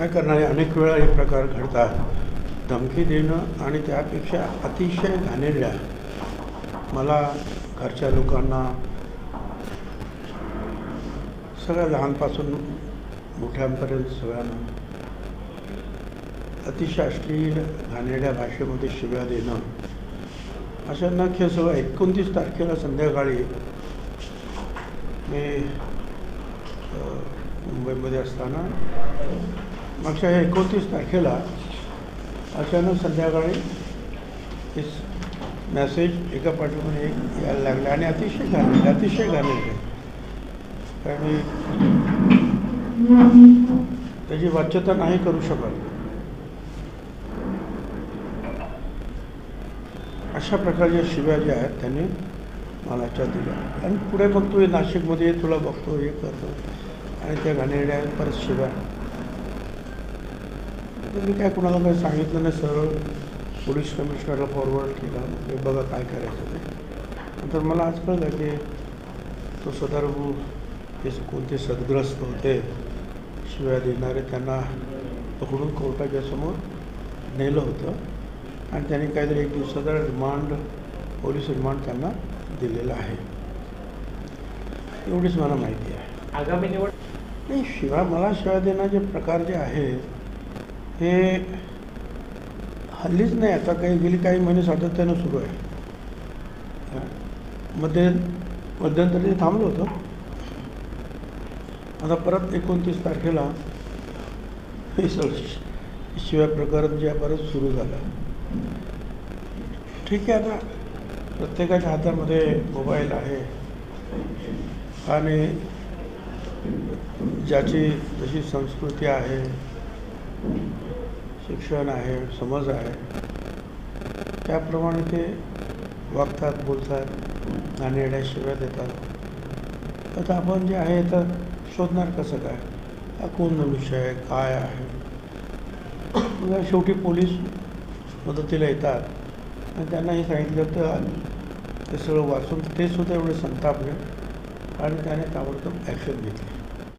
काय करणारे? अनेक वेळा हे प्रकार घडतात. धमकी देणं आणि त्यापेक्षा अतिशय घाणेरड्या. मला घरच्या लोकांना सगळ्या लहानपासून मोठ्यांपर्यंत सगळ्यांना अतिशय अश्लील घाणेरड्या भाषेमध्ये शिव्या देणं. अशा न खेळ सगळं एकोणतीस तारखेला संध्याकाळी मी मुंबईमध्ये असताना मागच्या एकोणतीस तारखेला अचानक संध्याकाळी हे मॅसेज एका पाठीमागे एक यायला लागले आणि अतिशय घालले अतिशय घाणेरडे. कारण मी त्याची वाच्यता नाही करू शकत. अशा प्रकारच्या शिव्या ज्या आहेत त्यांनी मला त्या दिल्या. आणि पुढे मग तू नाशिकमध्ये तुला बघतो हे करतो आणि त्या घाणेरड्या परत शिव्या. मी काय कुणाला काही सांगितलं नाही? सरळ पोलीस कमिशनरला फॉरवर्ड केला. हे बघा काय करायचं ते. नंतर मला आज कळलं की तो सदर्भ हे कोणते सदग्रस्त होते शिव्या देणारे. त्यांना पकडून कोर्टाच्या समोर नेलं होतं. आणि त्यांनी काहीतरी एक दिवसाचा रिमांड पोलीस रिमांड त्यांना दिलेला आहे. एवढीच मला माहिती आहे. आगामी निवड नाही शिवाय मला शिवाय देण्याचे प्रकार जे आहेत हे हल्लीच नाही आता काही गेली काही महिने सातत्यानं सुरू आहे. हा. मध्ये मध्यंतरी थांबलो होतो. आता परत एकोणतीस तारखेला हे शिवाय प्रकरण जे परत सुरू झालं. ठीक आहे आता. प्रत्येकाच्या हातामध्ये मोबाईल आहे. आणि ज्याची जशी संस्कृती आहे शिक्षण आहे समज आहे त्याप्रमाणे ते वागतात बोलतात आणि येड्या शिव्या देतात. आता आपण जे आहे तर शोधणार कसं काय? हा कोण मनुष्य आहे? काय आहे? शेवटी पोलीस मदतीला येतात आणि त्यांना हे सांगितलं तर ते सगळं वाचून ते सुद्धा एवढे संतापले आणि त्याने ताबडतोब ॲक्शन घेतली.